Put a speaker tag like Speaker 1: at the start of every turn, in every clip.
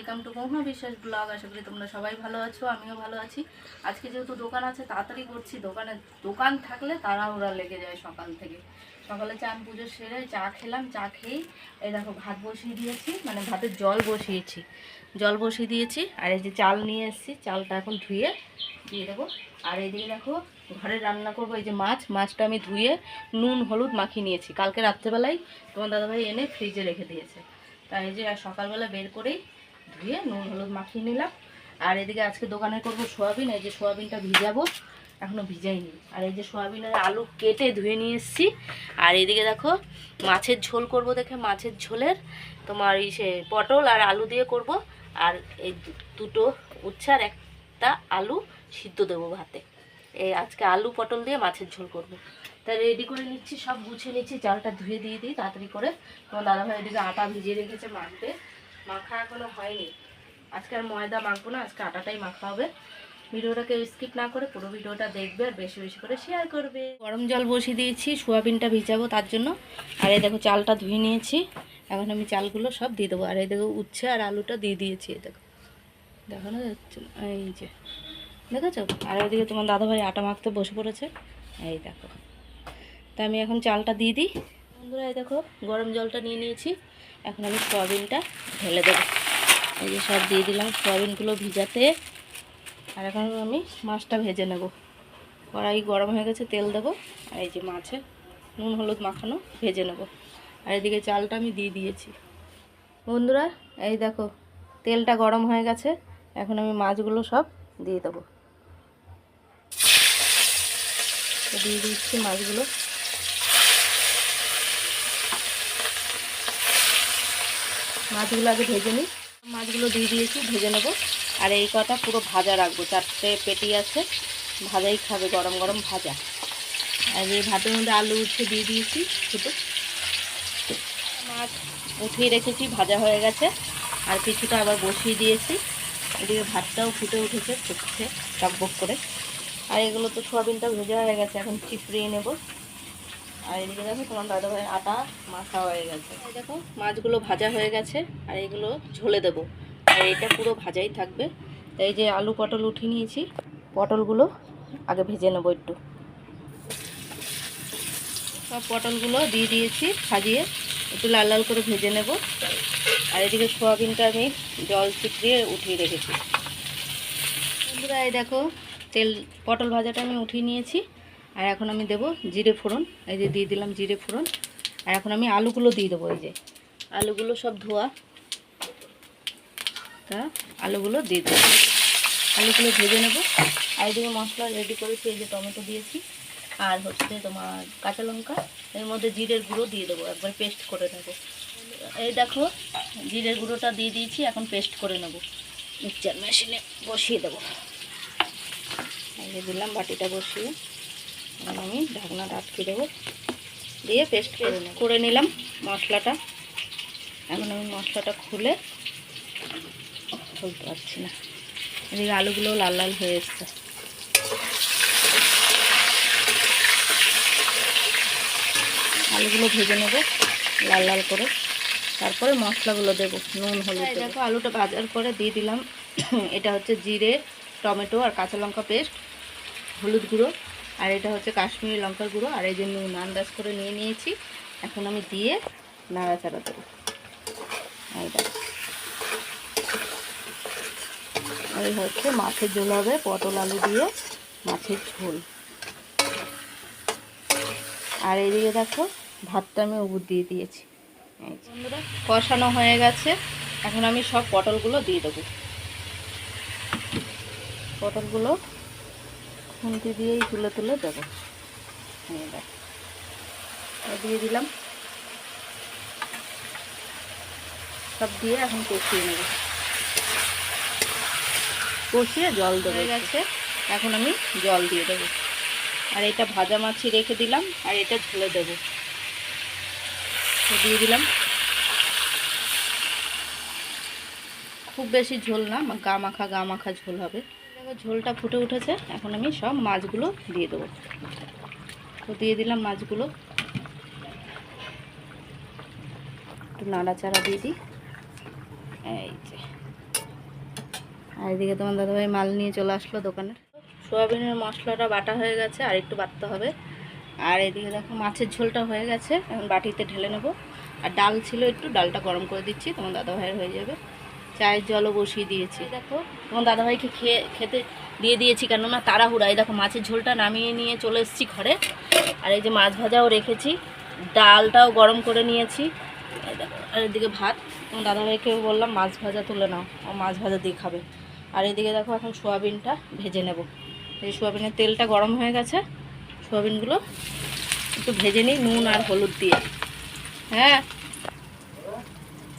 Speaker 1: Welcome to মহা বিশ্বাস blog. আশা করি তোমরা সবাই ভালো আছো, আমিও ভালো আছি। আজকে যেহেতু দোকান আছে, তাড়াতাড়ি করছি। দোকানে দোকান থাকলে তারা ওরা লেগে যায় সকাল থেকে। সকালে চান পুজো সেরে চা খেলাম, চা খেয়েই এই দেখো ভাত বসিয়ে দিয়েছি মানে ভাতের জল বসিয়েছি। জল বসিয়ে দিয়েছি, আর এই যে চাল নিয়ে এসেছি, চালটা এখন ধুয়ে দিয়ে দেবো। আর এইদিকে দেখো ঘরে রান্না করব, এই যে মাছ, মাছটা আমি ধুয়ে নুন, হলুদ মাখিয়ে নিয়েছি। কালকে রাত্রেবেলায় তোমার দাদাভাই এনে ফ্রিজে রেখে দিয়েছে। তাই যে আর সকালবেলা বের করেই ধুয়ে নুন, হলুদ মাখিয়ে নিলাম। আর এদিকে আজকে দোকানে করব সোয়াবিন, এই যে সোয়াবিনটা ভিজাবো এখনও ভিজাইনি। আর এই যে সোয়াবিনের আলু কেটে ধুয়ে নিয়ে এসেছি। আর এদিকে দেখো, মাছের ঝোল করব দেখে, মাছের ঝোলের তোমার এই সে পটল আর আলু দিয়ে করব। আর এই দুটো উচ্ছার একটা আলু সিদ্ধ দেবো ভাতে। এই আজকে আলু, পটল দিয়ে মাছের ঝোল করব। তাই রেডি করে নিচ্ছি, সব গুছিয়ে নিচ্ছি, চালটা ধুয়ে দিয়ে দিই, তাড়াতাড়ি করে। তোমার দাদাভাই এদিকে আটা ভিজিয়ে রেখেছে মাখতে মাখা এখনও হয়নি। আজকে আর ময়দা মাখবো না, আজকে আটাটাই মাখা হবে। ভিডিওটাকে স্কিপ না করে পুরো ভিডিওটা দেখবে আর বেশি বেশি করে শেয়ার করবে। গরম জল বসিয়ে দিয়েছি, সোয়াবিনটা ভিজাবো তার জন্য। আর এই দেখো চালটা ধুয়ে নিয়েছি। এখন আমি চালগুলো সব দিয়ে দেবো। আর এই দেখো উচ্ছে আর আলুটা দিয়ে দিয়েছি, এই দেখো। দেখানো যাচ্ছে না? এই যে। দেখেছ? আর ওইদিকে তোমার দাদাভাই আটা মাখতে বসে পড়েছে। এই দেখো। তা আমি এখন চালটা দিয়ে দিই। বন্ধুরা, এই দেখো, গরম জলটা নিয়ে নিয়েছি। এখন আমি সয়াবিনটা ঢেলে দেবো। এই যে সব দিয়ে দিলাম সয়াবিনগুলো ভিজাতে। আর এখন আমি মাছটা ভেজে নেব। কড়াই গরম হয়ে গেছে, তেল দেবো। আর এই যে মাছে নুন হলুদ মাখানো ভেজে নেব। আর এদিকে চালটা আমি দিয়ে দিয়েছি। বন্ধুরা, এই দেখো, তেলটা গরম হয়ে গেছে। এখন আমি মাছগুলো সব দিয়ে দেবো। দিয়ে দিচ্ছি মাছগুলো। মাছগুলো আগে ভেজে নিই। মাছগুলো দিয়ে দিয়েছি, ভেজে নেব। আর এই কটা পুরো ভাজা রাখব, চারটে পেটি আছে, ভাজাই খাবে গরম গরম ভাজা। আর এই ভাতের মধ্যে আলু উঠে দিয়ে দিয়েছি, ছোটো। মাছ উঠিয়ে রেখেছি, ভাজা হয়ে গেছে। আর কিছুটা আবার বসিয়ে দিয়েছি। এদিকে ভাতটাও ফুটে উঠেছে, ফুটছে, টকবক করে। আর এগুলো তো সোয়াবিনটা ভেজা হয়ে গেছে, এখন চিপড়িয়ে নেব। আর এদিকে দেখো তোমার দাদা দাদাভাই আটা মাখা হয়ে গেছে। দেখো, মাছগুলো ভাজা হয়ে গেছে, আর এগুলো ঝোলে দেবো। আর এটা পুরো ভাজাই থাকবে। এই যে আলু পটল উঠিয়ে নিয়েছি, পটলগুলো আগে ভেজে নেব একটু। সব পটলগুলো দিয়ে দিয়েছি, ভাজিয়ে একটু লাল লাল করে ভেজে নেব। আর এদিকে সোয়াবিনটা আমি জল চিপড়িয়ে উঠিয়ে রেখেছি। বন্ধুরা, এই দেখো, তেল, পটল ভাজাটা আমি উঠিয়ে নিয়েছি। আর এখন আমি দেব জিরে ফোড়ন, এই যে দিয়ে দিলাম জিরে ফোড়ন। আর এখন আমি আলুগুলো দিয়ে দেবো, এই যে। আলুগুলো সব ধোয়া। তা আলুগুলো দিয়ে দেবো। আলুগুলো ভেজে নেব। আর এদিকে মশলা রেডি করেছি, এই যে টমেটো দিয়েছি। আর হচ্ছে তোমার কাঁচা লঙ্কা, এর মধ্যে জিরের গুঁড়ো দিয়ে দেবো, একবার পেস্ট করে নেব। এই দেখো, জিরের গুঁড়োটা দিয়ে দিয়েছি, এখন পেস্ট করে নেব। মিক্সচার মেশিনে বসিয়ে দেবো। দিলাম বাটিটা বসিয়ে। এখন আমি ঢাকনাটা আটকে দেবো। দিয়ে পেস্ট করে নিলাম মশলাটা। এখন আমি মশলাটা খুলে খুলতে পারছি না। এদিকে আলুগুলো লাল লাল হয়ে এসছে। আলুগুলো ভেজে নেব লাল লাল করে। তারপরে মশলাগুলো দেবো নুন হলুদ দেখো আলুটা বাজার করে দিয়ে দিলাম। এটা হচ্ছে জিরে টমেটো আর কাঁচা লঙ্কা পেস্ট হলুদ গুঁড়ো। আর এটা হচ্ছে কাশ্মীরি লঙ্কার গুঁড়ো, আর এই যে নুন আন্দাজ করে নিয়ে নিয়েছি। এখন আমি দিয়ে নাড়াচাড়া দেবো। এই হচ্ছে মাছের ঝোল হবে, পটল আলু দিয়ে মাছের ঝোল। আর এইদিকে দেখো, ভাতটা আমি উপর দিয়ে দিয়েছি। কষানো হয়ে গেছে। এখন আমি সব পটলগুলো দিয়ে দেবো। পটলগুলো খুন্তি দিয়েই তুলে তুলে দেবো। দিয়ে দিলাম। সব দিয়ে এখন কষিয়ে নেব। কষিয়ে জল দেবো গেছে। এখন আমি জল দিয়ে দেবো। আর এটা ভাজা মাছি রেখে দিলাম আর এটা ঝুলে দেবো। দিয়ে দিলাম। খুব বেশি ঝোল না গা মাখা গা মাখা ঝোল হবে। ঝোলটা ফুটে উঠেছে। এখন আমি সব মাছগুলো দিয়ে দেবো। তো দিয়ে দিলাম মাছগুলো। একটু নাড়াচাড়া দিয়ে দিই। এই যে। আর এদিকে তোমার দাদাভাই মাল নিয়ে চলে আসলো দোকানে সোয়াবিনের মশলাটা বাটা হয়ে গেছে, আর একটু বাটতে হবে। আর এদিকে দেখো মাছের ঝোলটা হয়ে গেছে, এখন বাটিতে ঢেলে নেব। আর ডাল ছিল একটু, ডালটা গরম করে দিচ্ছি, তোমার দাদাভাইয়ের হয়ে যাবে। চায়ের জলও বসিয়ে দিয়েছি। দেখো, তোমার দাদাভাইকে খেয়ে, খেতে দিয়ে দিয়েছি, কেননা তাড়াহুড়া। এই দেখো, মাছের ঝোলটা নামিয়ে নিয়ে চলে এসেছি ঘরে। আর এই যে মাছ ভাজাও রেখেছি, ডালটাও গরম করে নিয়েছি। আর এদিকে ভাত। তোমার দাদাভাইকে বললাম, মাছ ভাজা তুলে নাও, ও মাছ ভাজা দিয়ে খাবে। আর এদিকে দেখো, এখন সোয়াবিনটা ভেজে নেব। এই সোয়াবিনের তেলটা গরম হয়ে গেছে, সোয়াবিনগুলো একটু ভেজে নিই, নুন আর হলুদ দিয়ে। হ্যাঁ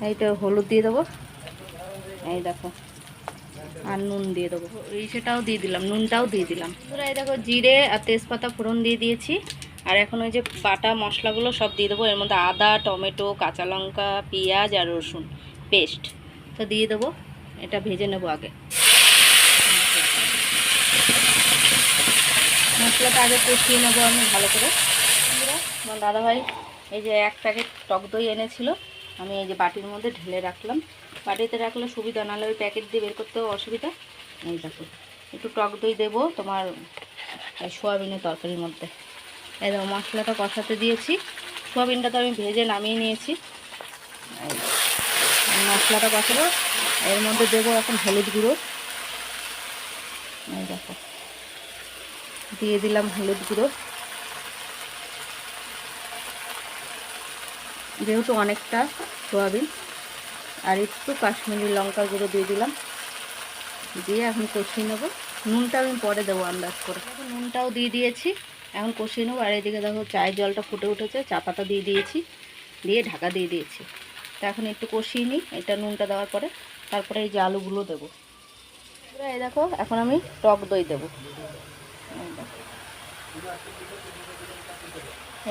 Speaker 1: এইটা হলুদ দিয়ে দেবো। এই দেখো। আর নুন দিয়ে দেবো। এই সেটাও দিয়ে দিলাম, নুনটাও দিয়ে দিলাম। পুরো এই দেখো, জিরে আর তেজপাতা ফোড়ন দিয়ে দিয়েছি। আর এখন ওই যে বাটা মশলাগুলো সব দিয়ে দেবো। এর মধ্যে আদা, টমেটো, কাঁচা লঙ্কা, পেঁয়াজ আর রসুন, পেস্ট। তো দিয়ে দেবো। এটা ভেজে নেব আগে। মশলাটা আগে কষিয়ে নেব আমি ভালো করে। আমার দাদাভাই, এই যে এক প্যাকেট টক দই এনেছিল। আমি এই যে বাটির মধ্যে ঢেলে রাখলাম। বাটিতে রাখলে সুবিধা, নাহলে ওই প্যাকেট দিয়ে বের করতেও অসুবিধা। এই দেখো, একটু টক দই দেবো তোমার সোয়াবিনের তরকারির মধ্যে। এই দেখো, মশলাটা কষাতে দিয়েছি। সোয়াবিনটা তো আমি ভেজে নামিয়ে নিয়েছি। মশলাটা কষাবো, এর মধ্যে দেবো এখন হলুদ গুঁড়ো। এই দেখো, দিয়ে দিলাম হলুদ গুঁড়ো। যেহেতু অনেকটা সোয়াবিন, আর একটু কাশ্মীরি লঙ্কা গুঁড়ো দিয়ে দিলাম। দিয়ে এখন কষিয়ে নেব। নুনটা আমি পরে দেবো আন্দাজ করে। এখন নুনটাও দিয়ে দিয়েছি। এখন কষিয়ে নেব। আর এদিকে দেখো, চায়ের জলটা ফুটে উঠেছে। চা পাতা দিয়ে দিয়েছি। দিয়ে ঢাকা দিয়ে দিয়েছি। তা এখন একটু কষিয়ে নিই। এটা নুনটা দেওয়ার পরে তারপরে এই যে আলুগুলো দেবো। এই দেখো, এখন আমি টক দই দেবো।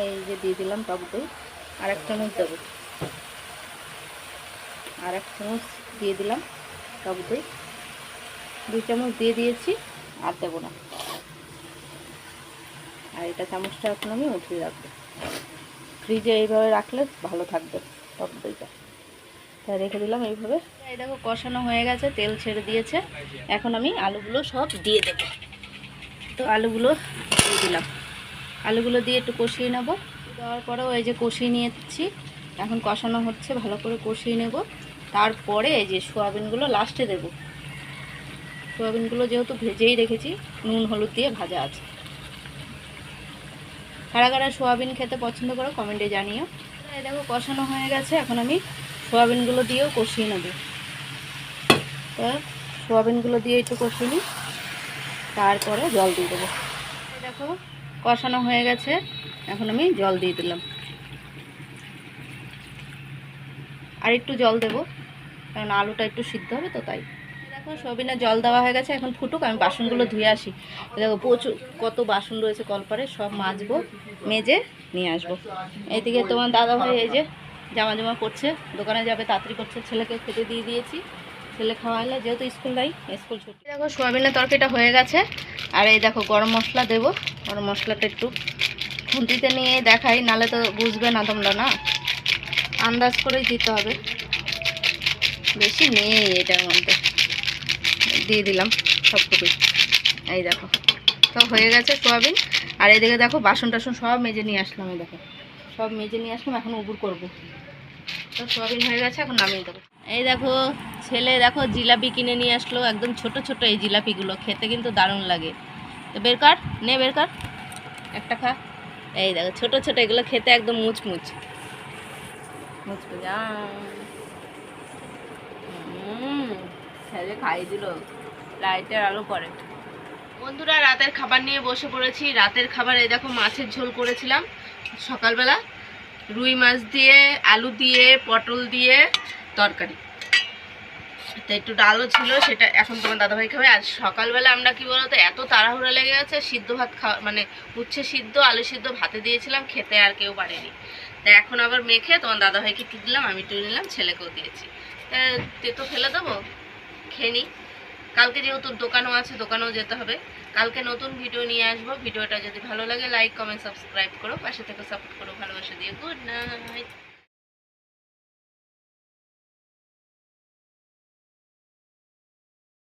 Speaker 1: এই যে দিয়ে দিলাম টক দই। আর এক চামচ দেবো। আর এক চামচ দিয়ে দিলাম টক দই দুই চামচ দিয়ে দিয়েছি, আর দেবো না। আর এটা চামচটা এখন আমি উঠিয়ে রাখব। ফ্রিজে এইভাবে রাখলে ভালো থাকবে টক দইটা। তাই রেখে দিলাম এইভাবে। এই দেখো কষানো হয়ে গেছে, তেল ছেড়ে দিয়েছে। এখন আমি আলুগুলো সব দিয়ে দেবো। তো আলুগুলো দিয়ে দিলাম। আলুগুলো দিয়ে একটু কষিয়ে নেব। দেওয়ার পরেও এই যে কষিয়ে নিয়েছি। এখন কষানো হচ্ছে, ভালো করে কষিয়ে নেব। তারপরে এই যে সোয়াবিনগুলো লাস্টে দেব। সোয়াবিনগুলো যেহেতু ভেজেই রেখেছি, নুন, হলুদ দিয়ে ভাজা আছে। কারা কারা সোয়াবিন খেতে পছন্দ করো কমেন্টে জানিও। এই দেখো, কষানো হয়ে গেছে। এখন আমি সোয়াবিনগুলো দিয়েও কষিয়ে নেব। সোয়াবিনগুলো দিয়ে একটু কষিয়ে নিই। তারপরে জল দিয়ে দেবো। দেখো, কষানো হয়ে গেছে। এখন আমি জল দিয়ে দিলাম। আর একটু জল দেবো, কারণ আলুটা একটু সিদ্ধ হবে তো তাই। দেখো, সবিনা জল দেওয়া হয়ে গেছে, এখন ফুটুক, আমি বাসনগুলো ধুয়ে আসি। দেখো, প্রচুর, কত বাসন রয়েছে কলপারে, সব মাজবো, মেজে নিয়ে আসব। এইদিকে তোমার দাদা ভাই এই যে জামা জামা করছে, দোকানে যাবে, তাড়াতাড়ি করছে, ছেলেকে খেতে দিয়ে দিয়েছি। ছেলে খাওয়ালে যেহেতু স্কুল নাই, স্কুল ছুটি। দেখো সোয়াবিনের তরকারিটা হয়ে গেছে, আর এই দেখো, গরম মশলা দেবো, গরম মশলাটা একটু খুন্তিতে নিয়ে দেখাই, নালে তো বুঝবে না তোমরা, না? আন্দাজ করেই দিতে হবে। বেশি নেই এটার মধ্যে। দিয়ে দিলাম সবটুকুই। এই দেখো, সব হয়ে গেছে সোয়াবিন। আর এদিকে দেখো, বাসন টাসন সব মেজে নিয়ে আসলাম, এই দেখো। সব মেজে নিয়ে আসলাম, এখন উবুর করব। তো সোয়াবিন হয়ে গেছে, এখন নামিয়ে দেবো। এই দেখো, ছেলে দেখো, জিলাপি কিনে নিয়ে আসলো, একদম ছোট ছোট এই জিলাপিগুলো, খেতে কিন্তু দারুণ লাগে। তো বের কর, নে বের কর। একটা খা। এই দেখো, ছোট ছোট এগুলো খেতে একদম মুচমুচ। বন্ধুরা, রাতের খাবার নিয়ে বসে পড়েছি। রাতের খাবার, এই দেখো, মাছের ঝোল করেছিলাম সকালবেলা। রুই মাছ দিয়ে, আলু দিয়ে, পটল দিয়ে, তরকারি। তো একটু ডালও ছিল, সেটা এখন তোমার দাদাভাই খাবে। আর সকালবেলা আমরা কি বলতো, এত তাড়াহুড়া লেগে গেছে, সিদ্ধ ভাত খাওয়া মানে উচ্ছে সিদ্ধ, আলু সিদ্ধ ভাতে দিয়েছিলাম, খেতে আর কেউ পারেনি। তা এখন আবার মেখে তোমার দাদাভাইকে একটু দিলাম, আমি একটু নিলাম, ছেলেকেও দিয়েছি। তা তেতো ফেলে দেবো? খেয়ে নিই কালকে যেহেতু দোকানও আছে, দোকানেও যেতে হবে। কালকে নতুন ভিডিও নিয়ে আসব। ভিডিওটা যদি ভালো লাগে লাইক কমেন্ট সাবস্ক্রাইব করো। পাশে থেকে সাপোর্ট করো, ভালোবাসা দিয়ে। Good night